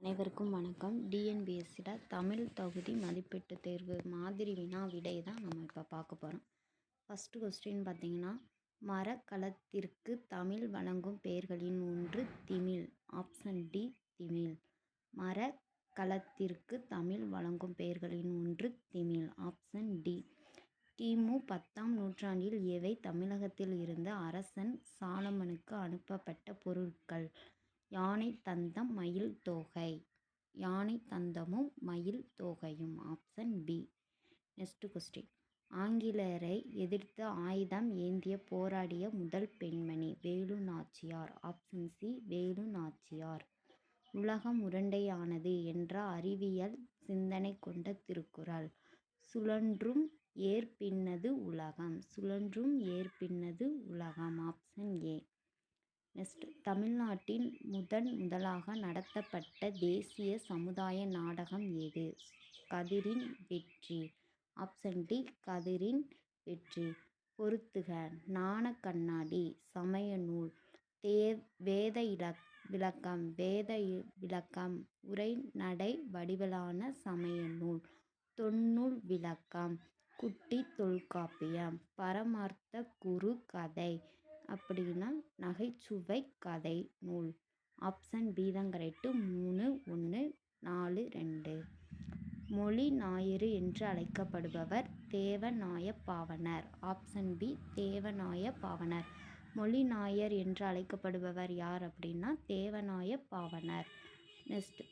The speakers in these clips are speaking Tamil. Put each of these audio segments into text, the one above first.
அனைவருக்கும் வணக்கம். டிஎன்பிஎஸ்சியில் தமிழ் தொகுதி மதிப்பீட்டு தேர்வு மாதிரி வினா விடை தான் நம்ம இப்போ பார்க்க போகிறோம் ஃபஸ்ட்டு கொஸ்டின் பார்த்தீங்கன்னா மரக்கலத்திற்கு தமிழ் வழங்கும் பெயர்களின் ஒன்று திமில் ஆப்ஷன் டி திமில் மரக்கலத்திற்கு தமிழ் வழங்கும் பெயர்களின் ஒன்று திமில் ஆப்ஷன் டி கிமு பத்தாம் நூற்றாண்டில் எவை தமிழகத்தில் இருந்த அரசன் சாலமனுக்கு அனுப்பப்பட்ட பொருட்கள்? யானை தந்தம் மயில் தோகை. யானை தந்தமும் மயில் தோகையும். Option B. Next question. ஆங்கிலேயரை எதிர்த்து ஆயுதம் ஏந்திய போராடிய முதல் பெண்மணி வேலு நாச்சியார் ஆப்ஷன் சி. வேலு நாச்சியார் உலகம் உருண்டையானது என்ற அறிவியல் சிந்தனை கொண்ட திருக்குறள். சுழன்றும் ஏற்பின்னது உலகம். சுழன்றும் ஏற்பின்னது உலகம். Option A. நெக்ஸ்ட் தமிழ்நாட்டின் முதன் முதலாக நடத்தப்பட்ட தேசிய சமுதாய நாடகம் எது? கதிரின் வெற்றி. ஆப்ஷன் டி கதிரின் வெற்றி. பொருத்துக. நாண கண்ணாடி சமய நூல். தே வேத இலக் விளக்கம். வேத விளக்கம். உரை நடை வடிவிலான சமய நூல். தொன்னூல் விளக்கம். குட்டி தொல்காப்பியம். பரமார்த்த குரு கதை. அப்படின்னா நகைச்சுவை கதை நூல். ஆப்ஷன் பி தான் கரெக்டு. மூணு ஒன்று நாலு ரெண்டு. மொழி ஞாயிறு என்று அழைக்கப்படுபவர் தேவநாய பாவனர். ஆப்ஷன் பி தேவநாய பாவனர். மொழி நாயர் என்று அழைக்கப்படுபவர் யார் அப்படின்னா தேவநாய பாவனர். நெக்ஸ்ட்.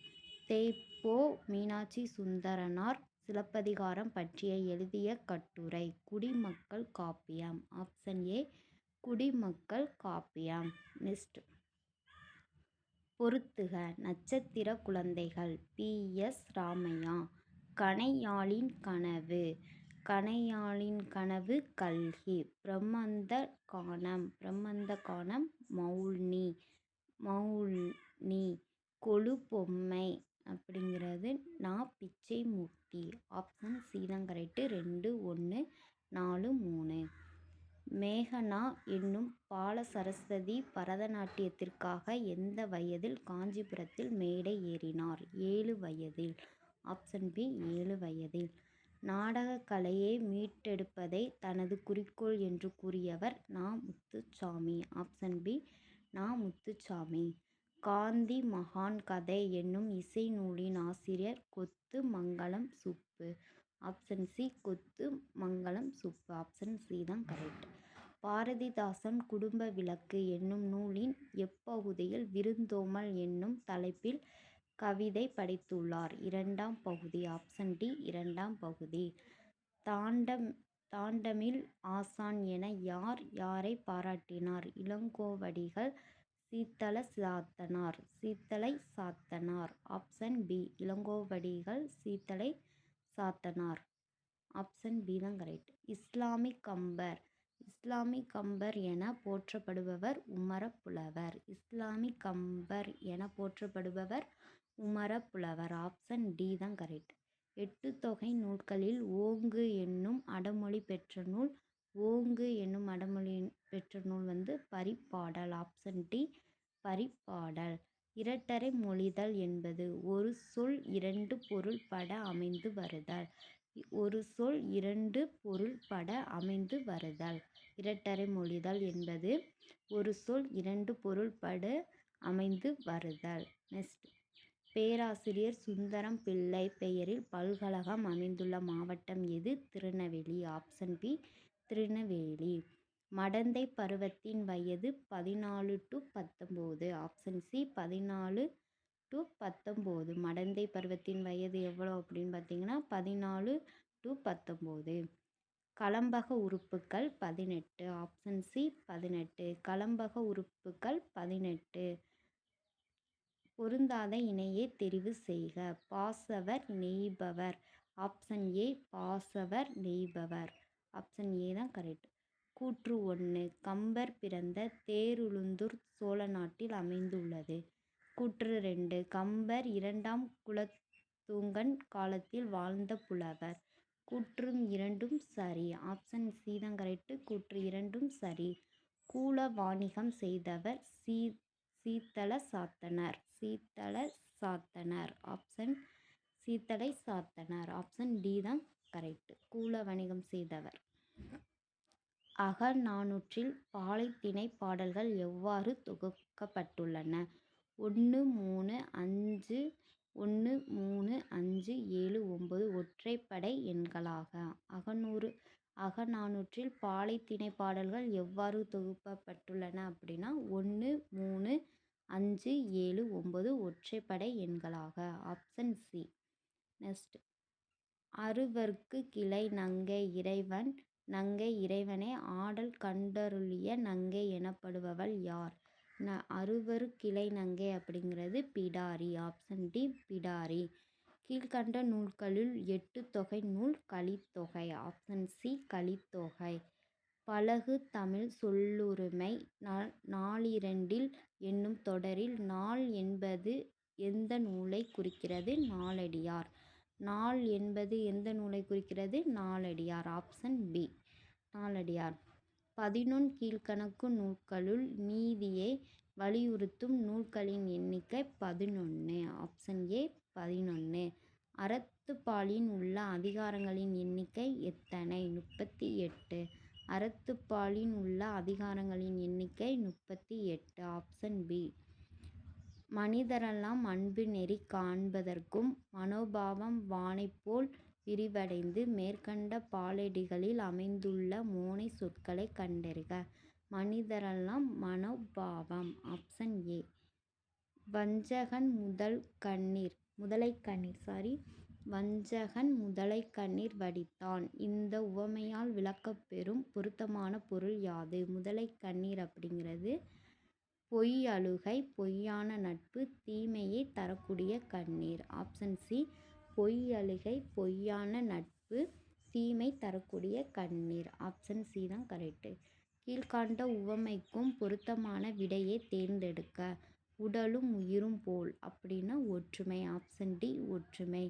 தேப்போ மீனாட்சி சுந்தரனார் சிலப்பதிகாரம் பற்றிய எழுதிய கட்டுரை. குடிமக்கள் காப்பியம். ஆப்ஷன் ஏ குடிமக்கள் காப்பியம். நெக்ஸ்ட். பொருத்துக. நட்சத்திர குழந்தைகள். பி. எஸ். ராமையா. கணையாளின் கனவு. கணையாளின் கனவு கல்கி. பிரம்மந்த காணம் பிரம்மந்த காணம் மௌல்னி மௌல்னி கொழு பொம்மை அப்படிங்கிறது நான் பிச்சை மூர்த்தி. Option C. தான் கரெக்டு ரெண்டு ஒன்று நாலு மூணு. மேகனா என்னும் பால சரஸ்வதி பரதநாட்டியத்திற்காக எந்த வயதில் காஞ்சிபுரத்தில் மேடை ஏறினார்? ஏழு வயதில். ஆப்ஷன் பி ஏழு வயதில். நாடகக் கலையை மீட்டெடுப்பதை தனது குறிக்கோள் என்று கூறியவர் நா. முத்துசாமி. ஆப்ஷன் பி நா. முத்துசாமி. காந்தி மகான் கதை என்னும் இசை நூலின் ஆசிரியர் கொத்து மங்கலம் Subbu. Option C Kothamangalam Subbu. Option C தான் கரெக்ட் பாரதிதாசன் குடும்ப விளக்கு என்னும் நூலின் எப்பகுதியில் விருந்தோம்பல் என்னும் தலைப்பில் கவிதை படைத்துள்ளார். இரண்டாம் பகுதி. ஆப்ஷன் டி இரண்டாம் பகுதி. தாண்டம் தாண்டமில் ஆசான் என யார் யாரை பாராட்டினார்? Ilangovadigal Seethala Sathanar. Seethalai Sathanar. Option B Ilangovadigal Seethalai Sathanar. Option B தான் correct. Islamic Kambar. Islamic Kambar என போற்றப்படுபவர் உமரப்புலவர். இஸ்லாமிக் கம்பர் என போற்றப்படுபவர் உமரப்புலவர். ஆப்ஷன் டி தான் கரெக்ட். எட்டு தொகை நூல்களில் ஓங்கு என்னும் அடமொழி பெற்ற நூல் ஓங்கு என்னும் அடமொழி பெற்ற நூல் வந்து பரிப்பாடல். Option D Paripadal. இரட்டரை மொழிதல் என்பது ஒரு சொல் இரண்டு பொருள் பட அமைந்து வருதல். ஒரு சொல் இரண்டு பொருள் பட அமைந்து வருதல். இரட்டரை மொழிதல் என்பது ஒரு சொல் இரண்டு பொருள்பட அமைந்து வருதல். நெக்ஸ்ட். பேராசிரியர் சுந்தரம் பிள்ளை பெயரில் பல்கழகம் அமைந்துள்ள மாவட்டம் எது? திருநெல்வேலி. Option B Tirunelveli. மடந்தை பருவத்தின் வயது பதினாலு டு பத்தொம்போது. ஆப்ஷன் சி பதினாலு டு பத்தொம்போது. மடந்தை பருவத்தின் வயது எவ்வளோ அப்படின்னு பார்த்தீங்கன்னா பதினாலு டு பத்தொம்போது. கலம்பக உறுப்புக்கள் பதினெட்டு. ஆப்ஷன் சி பதினெட்டு. கலம்பக உறுப்புக்கள் பதினெட்டு. பொருந்தாத இணையை தெரிவு செய்க. பாசவர் நெய்பவர். Option A பாசவர் நெய்பவர். ஆப்ஷன் ஏ தான் கரெக்ட் கூற்று ஒன்று. கம்பர் பிறந்த தேருளுந்தூர் சோழ நாட்டில் அமைந்துள்ளது. கூற்று ரெண்டு. கம்பர் இரண்டாம் குலோத்துங்கன் காலத்தில் வாழ்ந்த புலவர். கூற்றும் இரண்டும் சரி. ஆப்ஷன் சி தான் கூற்று இரண்டும் சரி. கூல வாணிகம் செய்தவர் சீ Seethala Sathanar. Seethala Sathanar. Option Seethalai Sathanar. Option D தான் கரெக்ட் கூல வணிகம் செய்தவர். அகநானூற்றில் பாலைத்திணை பாடல்கள் எவ்வாறு தொகுக்கப்பட்டுள்ளன? ஒன்று மூணு அஞ்சு ஒன்று மூணு அஞ்சு ஏழு ஒம்பது ஒற்றைப்படை எண்களாக. அகநூறு அகநானூற்றில் பாலைத்திணை பாடல்கள் எவ்வாறு தொகுக்கப்பட்டுள்ளன அப்படின்னா ஒன்று மூணு அஞ்சு ஏழு ஒம்பது ஒற்றைப்படை எண்களாக. Option C. நெக்ஸ்ட். அறுவர்க்கு கிளை நங்கை இறைவன் நங்கை இறைவனை ஆடல் கண்டருளிய நங்கை எனப்படுபவள் யார்? ந அறுவரு கிளை நங்கை அப்படிங்கிறது பிடாரி ஆப்ஷன் டி பிடாரி. கீழ்கண்ட நூல்களில் எட்டு தொகை நூல் கலித்தொகை ஆப்ஷன் சி கலித்தொகை. பழகு தமிழ் சொல்லுரிமை நாலிரண்டில் என்னும் தொடரில் நாள் என்பது எந்த நூலை குறிக்கிறது? நாலடியார் நாள் என்பது எந்த நூலை குறிக்கிறது? நாலடியார். Option B. நாலடியார். பதினொன் கீழ்கணக்கு நூல்களுள் நீதியை வலியுறுத்தும் நூல்களின் எண்ணிக்கை பதினொன்று ஆப்ஷன் ஏ பதினொன்று அறத்துப்பாலில் உள்ள அதிகாரங்களின் எண்ணிக்கை எத்தனை? முப்பத்தி எட்டு. அறத்துப்பாலின் உள்ள அதிகாரங்களின் எண்ணிக்கை முப்பத்தி எட்டு. Option B. மனிதரெல்லாம் அன்பு நெறி காண்பதற்கும் மனோபாவம் வானைப்போல் விரிவடைந்து மேற்கண்ட பாலடிகளில் அமைந்துள்ள மோனைச் சொற்களைக் கண்டறிக. மனிதரெல்லாம் மனோபாவம். Option A. வஞ்சகன் முதல் கண்ணீர். முதலை கண்ணீர். சாரி. வஞ்சகன் முதலை கண்ணீர் வடித்தான். இந்த உவமையால் விளக்கப்பெறும் பொருத்தமான பொருள் யாது? முதலை கண்ணீர் அப்படிங்கிறது பொய் அழுகை பொய்யான நட்பு தீமையை தரக்கூடிய கண்ணீர். ஆப்ஷன் சி பொய் அழுகை பொய்யான நட்பு தீமை தரக்கூடிய கண்ணீர். ஆப்ஷன் சி தான் கரெக்டு கீழ்காண்ட உவமைக்கும் பொருத்தமான விடையை தேர்ந்தெடுக்க உடலும் உயிரும் போல் அப்படின்னா ஒற்றுமை. ஆப்ஷன் டி ஒற்றுமை.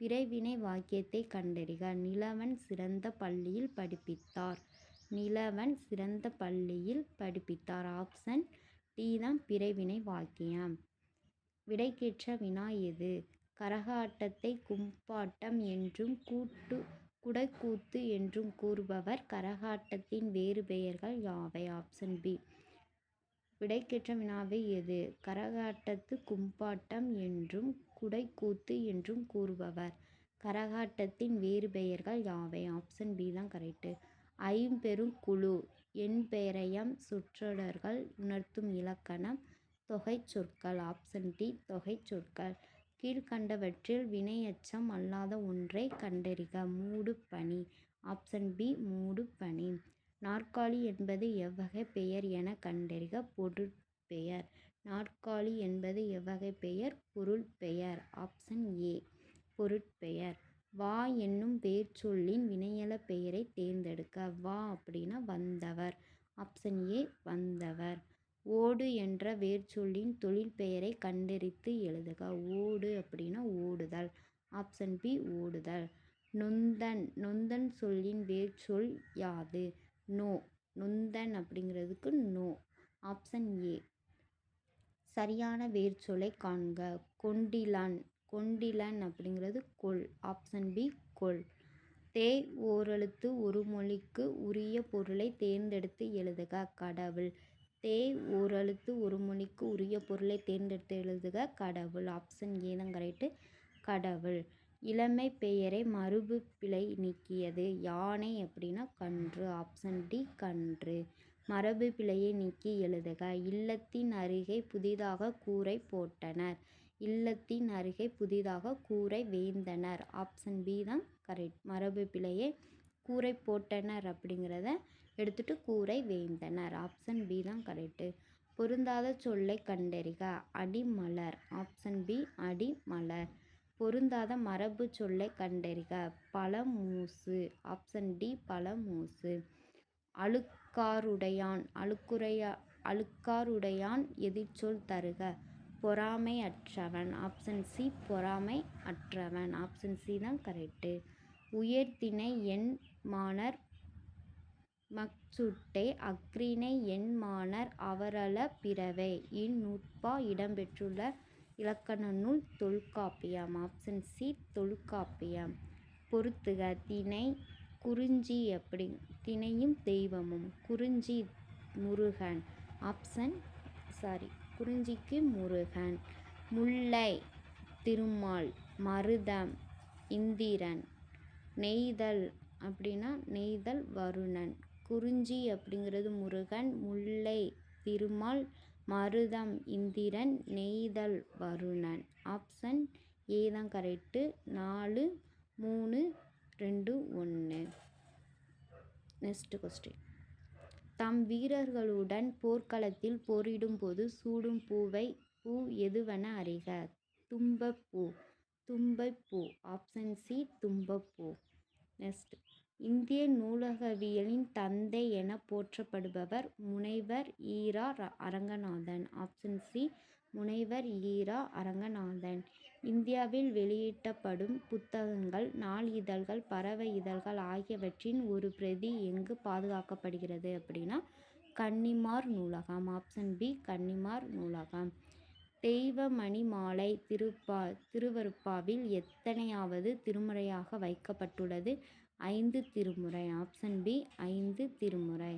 பிறவினை வாக்கியத்தை கண்டறிக. நிலவன் சிறந்த பள்ளியில் படிப்பித்தார். நிலவன் சிறந்த பள்ளியில் படிப்பித்தார். ஆப்ஷன் டீ தான் பிறவினை வாக்கியம் விடைக்கேற்ற வினா எது? கரகாட்டத்தை கும்பாட்டம் என்றும் கூட்டு குடைக்கூத்து என்றும் கூறுபவர் கரகாட்டத்தின் வேறு பெயர்கள் யாவை? ஆப்ஷன் பி விடைக்கேற்ற வினாவை எது? கரகாட்டத்து கும்பாட்டம் என்றும் குடைக்கூத்து என்றும் கூறுபவர் கரகாட்டத்தின் வேறு பெயர்கள் யாவை? ஆப்ஷன் பி தான் கரெக்டு ஐம்பெருங்குழு என்பெயரையம் சொற்றொடர்கள் உணர்த்தும் இலக்கணம் தொகைச் சொற்கள். ஆப்ஷன் டி தொகைச் சொற்கள். கீழ்கண்டவற்றில் வினையச்சம் அல்லாத ஒன்றைக் கண்டறிக. மூடுபனி ஆப்ஷன் பி மூடு பனி நாற்காலி என்பது எவ்வகை பெயர் என கண்டறிக. பொருட்பெயர் நாற்காலி என்பது எவ்வகை பெயர்? பொருள் பெயர். ஆப்ஷன் ஏ பொருட்பெயர். வா என்னும் வேர்ச்சொல்லின் வினையெழப் பெயரைத் தேர்ந்தெடுக்க வா அப்படின்னா வந்தவர். ஆப்ஷன் ஏ வந்தவர். ஓடு என்ற வேர்ச்சொல்லின் தொழிற்பெயரைக் கண்டறித்து எழுதுக. ஓடு அப்படின்னா ஓடுதல். Option B ஓடுதல். நொந்தன் நொந்தன் சொல்லின் வேர்ச்சொல் யாது? நோ. நொந்தன் அப்படிங்கிறதுக்கு நோ. ஆப்ஷன் ஏ சரியான வேர்ச்சொல்லைக் காண்க. கொண்டிலான் கொண்டிலன் அப்படிங்கிறது கொள் ஆப்ஷன் பி கொள். தே ஓரெழுத்து ஒரு மொழிக்கு உரிய பொருளை தேர்ந்தெடுத்து எழுதுக கடவுள். தே ஓரெழுத்து ஒரு மொழிக்கு உரிய பொருளை தேர்ந்தெடுத்து எழுதுக கடவுள். ஆப்ஷன் ஏ தான் கரெக்டு கடவுள். இளமை பெயரை மரபு பிழை நீக்கியது. யானை அப்படின்னா கன்று. ஆப்ஷன் டி கன்று. மரபு பிழையை நீக்கி எழுதுக. இல்லத்தின் அருகே புதிதாக கூரை போட்டனர். இல்லத்தின் அருகே புதிதாக கூரை வேய்ந்தனர் ஆப்ஷன் பி தான் கரெக்ட் மரபு பிழையே கூரை போட்டனர் அப்படிங்கிறத எடுத்துட்டு கூரை வேய்ந்தனர் ஆப்ஷன் பி தான் கரெக்டு பொருந்தாத சொல்லை கண்டறிக. அடிமலர். Option B அடிமலர். பொருந்தாத மரபு சொல்லை கண்டறிக. பழமூசு. Option D பழமூசு. அழுக்காருடையான். அழுக்குறையா அழுக்காருடையான் எதிர்ச்சொல் தருக. பொறாமை அற்றவன் ஆப்ஷன் சி பொறாமை அற்றவன் ஆப்ஷன் சி தான் கரெக்டு உயர்த்தினை எண் மாணர் மக்சுட்டே. அக்ரிணை எண் மாணர் அவரள பிறவே. இந்நூற்பா இடம்பெற்றுள்ள இலக்கண நூல் தொல்காப்பியம். Option C Tolkappiyam. பொறுத்துக திணை குறிஞ்சி எப்படி? திணையும் தெய்வமும். குறிஞ்சி முருகன். ஆப்ஷன் சாரி குறிஞ்சிக்கு முருகன். முல்லை திருமால் மருதம் இந்திரன். நெய்தல் அப்படின்னா நெய்தல் வருணன். குறிஞ்சி அப்படிங்கிறது முருகன். முல்லை திருமால் மருதம் இந்திரன். நெய்தல் வருணன். ஆப்ஷன் ஏ தான் கரெக்டு நாலு மூணு ரெண்டு ஒன்று. Next question. தம் வீரர்களுடன் போர்க்களத்தில் போரிடும்போது சூடும் பூவை பூ எதுவென அறிக. தும்பப்பூ தும்பைப்பூ ஆப்ஷன் சி தும்பப்பூ நெக்ஸ்ட். இந்திய நூலகவியலின் தந்தை என போற்றப்படுபவர் முனைவர் ஈரா அரங்கநாதன். ஆப்ஷன் சி முனைவர் ஈரா அரங்கநாதன். இந்தியாவில் வெளியிட்டப்படும் புத்தகங்கள் நாளிதழ்கள் பறவை இதழ்கள் ஆகியவற்றின் ஒரு பிரதி எங்கு பாதுகாக்கப்படுகிறது அப்படின்னா கன்னிமார் நூலகம் ஆப்ஷன் பி கன்னிமார் நூலகம். தெய்வமணி மாலை திருப்பா திருவருப்பாவில் எத்தனையாவது திருமுறையாக வைக்கப்பட்டுள்ளது? ஐந்து திருமுறை. ஆப்ஷன் பி ஐந்து திருமுறை.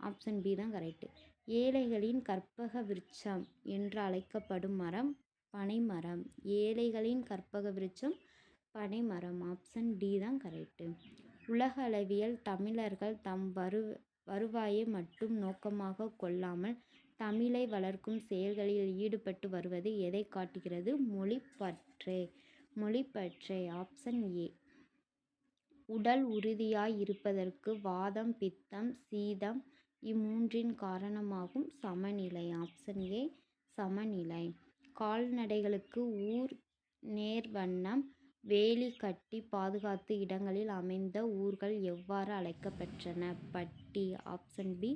ஆப்ஷன் பி தான் கரெக்டு ஏழைகளின் கற்பக விருட்சம் என்று அழைக்கப்படும் மரம் பனைமரம். ஏழைகளின் கற்பக விருட்சம் பனைமரம். ஆப்ஷன் டி தான் கரெக்டு உலக அளவியல் தமிழர்கள் தம் வரு வருவாயை மட்டும் நோக்கமாக கொள்ளாமல் தமிழை வளர்க்கும் செயல்களில் ஈடுபட்டு வருவது எதை காட்டுகிறது? மொழிப்பற்றே. மொழிப்பற்றே. Option A. உடல் உறுதியாய் இருப்பதற்கு வாதம் பித்தம் சீதம் இம்மூன்றின் காரணமாகும் சமநிலை. Option A. சமநிலை. கால்நடைகளுக்கு ஊர் நேர்வண்ணம் வேலி கட்டி பாதுகாத்து இடங்களில் அமைந்த ஊர்கள் எவ்வாறு அழைக்கப்பெற்றன? பட்டி ஆப்ஷன் பி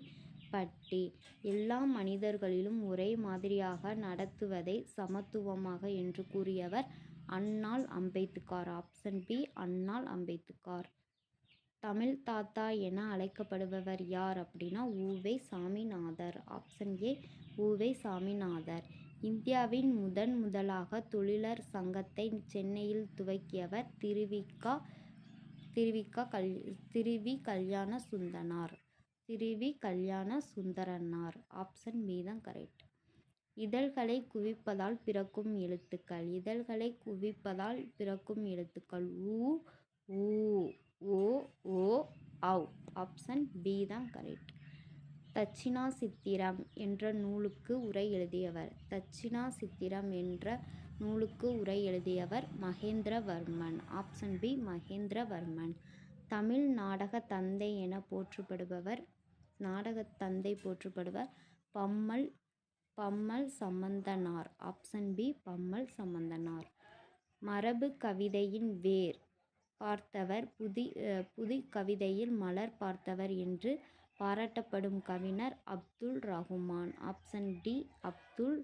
பட்டி. எல்லா மனிதர்களிலும் ஒரே மாதிரியாக நடத்துவதை சமத்துவமாக என்று கூறியவர் அன்னாள் அம்பேத்கார். ஆப்ஷன் பி அன்னாள் அம்பேத்கார். தமிழ் தாத்தா என அழைக்கப்படுபவர் யார் அப்படின்னா U Ve Saminathar. Option A U Ve Saminathar. இந்தியாவின் முதன் முதலாக தொழிலர் சங்கத்தை சென்னையில் துவக்கியவர் திருவிக்கா திருவிக்கா கல் திருவி கல்யாண சுந்தனார். திருவி கல்யாண சுந்தரனார். ஆப்ஷன் பி தான் கரெக்ட். இதழ்களை குவிப்பதால் பிறக்கும் எழுத்துக்கள். இதழ்களை குவிப்பதால் பிறக்கும் எழுத்துக்கள். உ ஊ ஓ ஓ அவ் ஆப்ஷன் பி தான் கரெக்ட். தட்சிணா சித்திரம் என்ற நூலுக்கு உரை எழுதியவர். தட்சிணா சித்திரம் என்ற நூலுக்கு உரை எழுதியவர் Mahendravarman. Option B Mahendravarman. Tamil நாடக தந்தை என போற்றப்படுபவர் நாடக தந்தை போற்றப்படுவர் Pammal Pammal Sambandhanar. Option B Pammal Sambandanar. மரபு கவிதையின் வேர். பார்த்தவர் புதி புதுக்கவிதையில் மலர் பார்த்தவர் என்று பாராட்டப்படும் கவிஞர் Abdul Rahman. Option D Abdul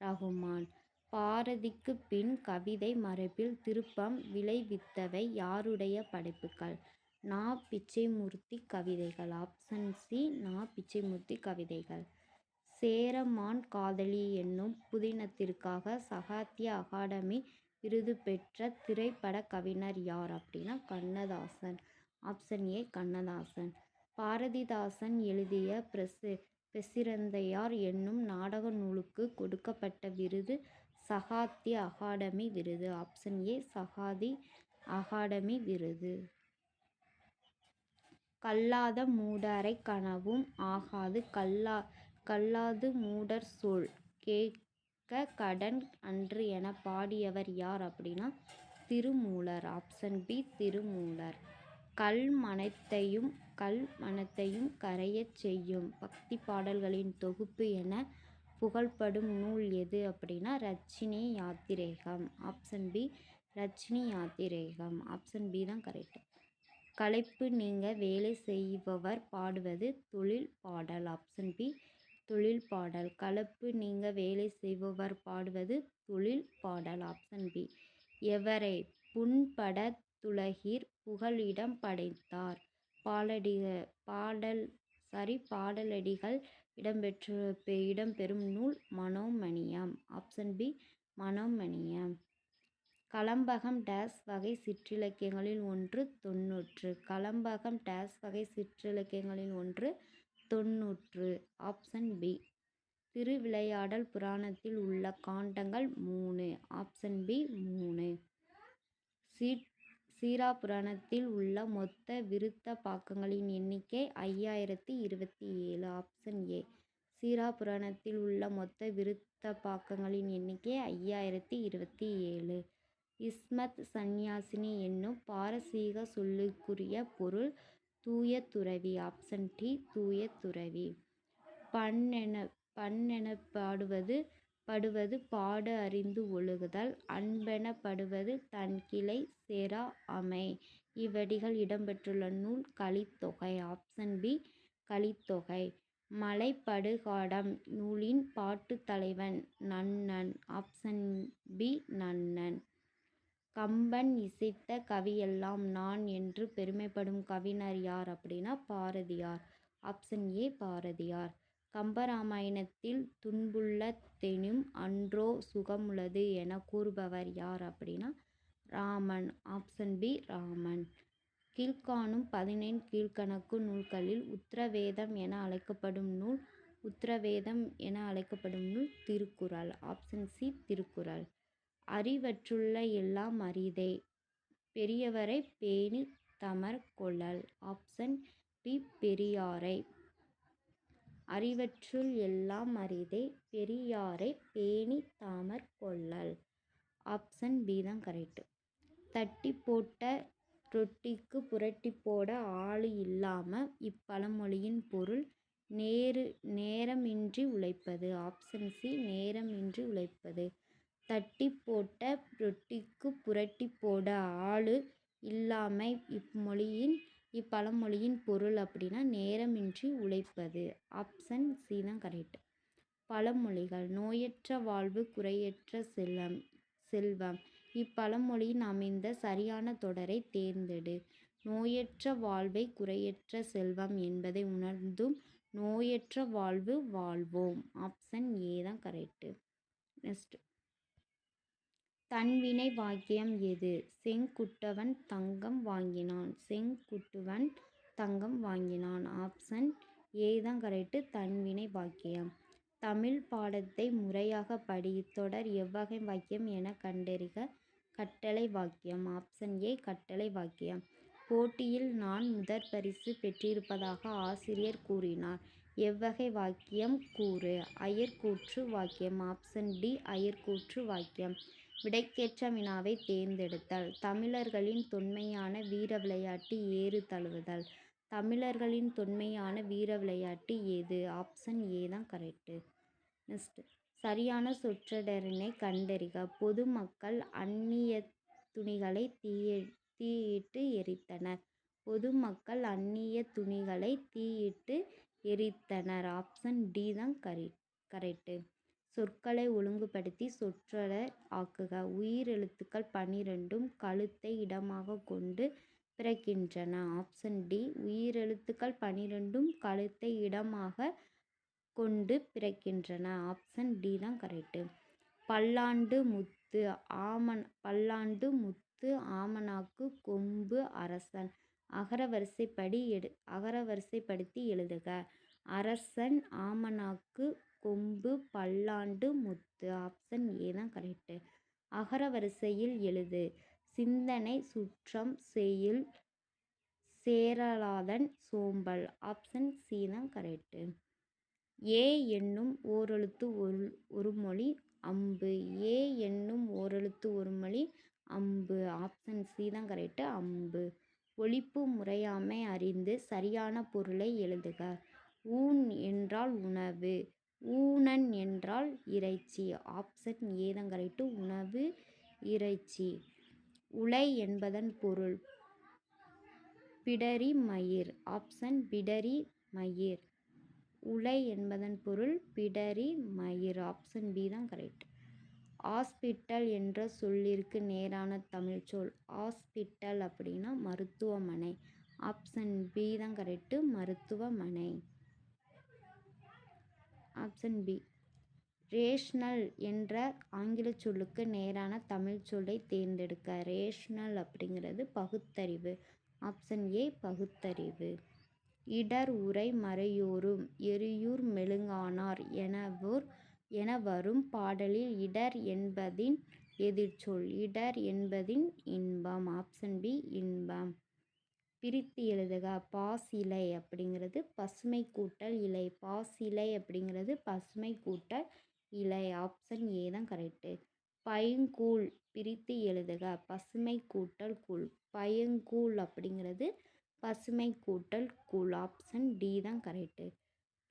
Rahman. பாரதிக்கு பின் கவிதை மரபில் திருப்பம் விளைவித்தவை யாருடைய படைப்புகள்? நா. பிச்சைமூர்த்தி கவிதைகள். ஆப்ஷன் சி நா. பிச்சைமூர்த்தி கவிதைகள். சேரமான் காதலி என்னும் புதினத்திற்காக சாகித்ய அகாடமி விருது பெற்ற திரைப்பட கவிஞர் யார் அப்படின்னா Kannadasan. Option A Kannadasan. Bharathidasan எழுதிய பிரசி பிரசிரந்தையார் என்னும் நாடக நூலுக்கு கொடுக்கப்பட்ட விருது சகாத்தி அகாடமி விருது. ஆப்ஷன் ஏ சகாதி அகாடமி விருது. கல்லாத மூடரை கனவும் ஆகாது கல்லா கல்லாது மூடர் சொல் கேட்க கடன் அன்று என பாடியவர் யார் அப்படின்னா திருமூலர். Option B Thirumoolar. கல் மனத்தையும் கல் மனத்தையும் கரையச் செய்யும். பக்தி பாடல்களின் தொகுப்பு என புகழ்படும் நூல் எது அப்படின்னா Ratchanya Yathrigam. Option B Ratchanya Yathrigam. Option B தான் கரெக்ட் களைப்பு நீங்கள் வேலை செய்பவர் பாடுவது தொழில் பாடல். ஆப்ஷன் பி தொழில் பாடல். கலப்பு நீங்கள் வேலை செய்பவர் பாடுவது தொழில் பாடல். ஆப்ஷன் பி எவரை புண்படத்துலகிற் புகலிடம் படைத்தார். பாலடிக பாடல் சாரி பாடலடிகள் இடம்பெற்று இடம்பெறும் நூல் மனோமணியம். Option B Manonmaniyam. கலம்பகம் டேஸ் வகை சிற்றிலக்கியங்களில் ஒன்று தொன்னூற்று. கலம்பகம் டேஸ் வகை சிற்றிலக்கியங்களில் ஒன்று தொன்னூற்று. ஆப்ஷன் பி திருவிளையாடல் புராணத்தில் உள்ள காண்டங்கள் மூணு. ஆப்ஷன் பி மூணு. சீட் சீராபுராணத்தில் உள்ள மொத்த விருத்த பாக்கங்களின் எண்ணிக்கை ஐயாயிரத்தி இருபத்தி ஏழு. Option A. சீராபுராணத்தில் உள்ள மொத்த விருத்த பாக்கங்களின் எண்ணிக்கை ஐயாயிரத்தி இருபத்தி ஏழு. இஸ்மத் சந்நியாசினி என்னும் பாரசீக சொல்லுக்குரிய பொருள் தூய துறவி. Option D. தூய துறவி. பண்ணென பாடுவது படுவது பாடு அறிந்து ஒழுகுதல் அன்பெனப்படுவது தன்கிளை சேரா அமை. இவ்வடிகள் இடம்பெற்றுள்ள நூல் கலித்தொகை ஆப்ஷன் பி கலித்தொகை. மலைப்படுகாடம் நூலின் பாட்டுத் தலைவன் Nannan. Option B Nannan. Kamban இசைத்த கவியெல்லாம் நான் என்று பெருமைப்படும் கவிஞர் யார் அப்படின்னா பாரதியார். Option A Bharathiyar. கம்பராமாயணத்தில் துன்புள்ள தெனும் அன்றோ சுகமுளது என கூறுபவர் யார் அப்படின்னா ராமன். Option B Raman. கீழ்காணும் பதினெண் கீழ்கணக்கு நூல்களில் உத்தரவேதம் என அழைக்கப்படும் நூல் உத்தரவேதம் என அழைக்கப்படும் நூல் திருக்குறள். Option C Thirukkural. அறிவற்றுள்ள எல்லாம் அரிதே. பெரியவரை பேணி தமர் கொள்ளல். ஆப்ஷன் பி பெரியாரை. அறிவற்றுள் எல்லாம் அரிதே பெரியாரை பேணி தாமற் கொள்ளல். ஆப்ஷன் பி தான் கரெக்டு தட்டி போட்ட ரொட்டிக்கு புரட்டி போட ஆள் இல்லாமல் இப்பழமொழியின் பொருள் நேரு நேரமின்றி உழைப்பது. ஆப்ஷன் சி நேரமின்றி உழைப்பது. தட்டி போட்ட ரொட்டிக்கு புரட்டி போட ஆள் இல்லாம இம்மொழியின் இப்பழமொழியின் பொருள் அப்படின்னா நேரமின்றி உழைப்பது. ஆப்ஷன் சி தான் கரெக்ட். பழமொழிகள் நோயற்ற வாழ்வு குறையற்ற செல்வம். செல்வம் இப்பழமொழியின் அமைந்த சரியான தொடரை தேர்ந்தெடு. நோயற்ற வாழ்வை குறையற்ற செல்வம் என்பதை உணர்ந்தும் நோயற்ற வாழ்வு வாழ்வோம். ஆப்ஷன் ஏ தான் கரெக்டு. நெக்ஸ்ட். தன்வினை வாக்கியம் எது? செங்குட்டுவன் தங்கம் வாங்கினான். செங்குட்டுவன் தங்கம் வாங்கினான். ஆப்ஷன் ஏ தான் கரெக்டு. தன்வினை வாக்கியம். தமிழ் பாடத்தை முறையாக படி. தொடர் எவ்வகை வாக்கியம் என கண்டறிக. கட்டளை வாக்கியம். ஆப்ஷன் ஏ கட்டளை வாக்கியம். போட்டியில் நான் முதற் பரிசு பெற்றிருப்பதாக ஆசிரியர் கூறினார். எவ்வகை வாக்கியம்? கூறு. அயற்கூற்று வாக்கியம். ஆப்ஷன் டி அயற்கூற்று வாக்கியம். விடைக்கேற்ற வினாவை தேர்ந்தெடுத்தல். தமிழர்களின் தொன்மையான வீர விளையாட்டு ஏறு தழுவுதல். தமிழர்களின் தொன்மையான வீர விளையாட்டு ஏது? ஆப்ஷன் ஏ தான் கரெக்டு நெக்ஸ்ட் சரியான சொற்றொடரினை கண்டறிக. பொதுமக்கள் அந்நிய துணிகளை தீய தீயிட்டு எரித்தனர். பொதுமக்கள் அந்நிய துணிகளை தீயிட்டு எரித்தனர். ஆப்ஷன் டி தான் கரெக்ட் கரெக்டு சொற்களை ஒழுங்குபடுத்தி சொற்றொடர் ஆக்குக. உயிரெழுத்துக்கள் பன்னிரண்டும் கழுத்தை இடமாகக் கொண்டு பிறக்கின்றன. ஆப்ஷன் டி உயிரெழுத்துக்கள் பன்னிரண்டும் கழுத்தை இடமாகக் கொண்டு பிறக்கின்றன. ஆப்ஷன் டி தான் கரெக்டு பல்லாண்டு முத்து ஆமன் பல்லாண்டு முத்து ஆமணாக்கு கொம்பு அரசன். அகரவரிசைப்படி எடு அகரவரிசைப்படுத்தி எழுதுக. அரசன் ஆமணாக்கு கொம்பு பல்லாண்டு முத்து ஆப்ஷன் ஏ தான் கரெக்டு அகரவரிசையில் எழுது. சிந்தனை சுற்றம் செய்யுள் சேரலாதன் சோம்பல். ஆப்ஷன் சி தான் கரெக்டு ஏ என்னும் ஓரெழுத்து ஒரு ஒரு மொழி அம்பு. ஏ என்னும் ஓரெழுத்து ஒரு மொழி அம்பு. ஆப்ஷன் சி தான் கரெக்டு அம்பு. ஒழிப்பு முறையாமை அறிந்து சரியான பொருளை எழுதுக. ஊன் என்றால் உணவு. ஊனன் என்றால் இறைச்சி. ஆப்சன் ஏ கரெக்டு உணவு இறைச்சி. உலை என்பதன் பொருள். பிடரி மயிர். ஆப்ஷன் பிடரி மயிர். உலை என்பதன் பொருள் பிடரி மயிர். ஆப்ஷன் பி தான் கரெக்ட். ஹாஸ்பிட்டல் என்ற சொல்லிற்கு நேரான தமிழ் சொல். ஹாஸ்பிட்டல் அப்படின்னா மருத்துவமனை. ஆப்ஷன் பி தான் கரெக்டு மருத்துவமனை. Option B. ரேஷனல் என்ற ஆங்கிலச் சொல்லுக்கு நேரான தமிழ் சொல்லை தேர்ந்தெடுக்க ரேஷ்னல் அப்படிங்கிறது பகுத்தறிவு. ஆப்ஷன் ஏ பகுத்தறிவு. இடர் உரை மறையோரும் எரியூர் மெழுங்கானார் எனவோர் என வரும் பாடலில் இடர் என்பதின் எதிர்ச்சொல் இடர் என்பதின் இன்பம். ஆப்ஷன் பி இன்பம். பிரித்து எழுதுக. பாசிலை அப்படிங்கிறது பசுமை கூட்டல் இலை. பாசிலை அப்படிங்கிறது பசுமை கூட்டல் இலை. ஆப்ஷன் ஏ தான் கரெக்டு பையங்கூழ் பிரித்து எழுதுக. பசுமை கூட்டல் கூழ். பைங்கூழ் அப்படிங்கிறது பசுமை கூட்டல் கூழ். ஆப்ஷன் டி தான் கரெக்டு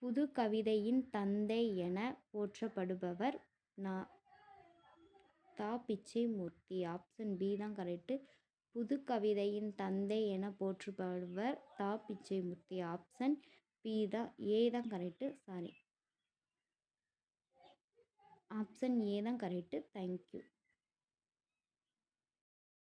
புது கவிதையின் தந்தை என போற்றப்படுபவர் நா தா பிச்சைமூர்த்தி. ஆப்ஷன் பி தான் கரெக்டு புது கவிதையின் தந்தை என போற்றப்படுவர் தா. Pichaimurthy option B. தான் ஏ. தான் கரெக்டு சாரி. Option A. தான் கரெக்டு தேங்க்யூ.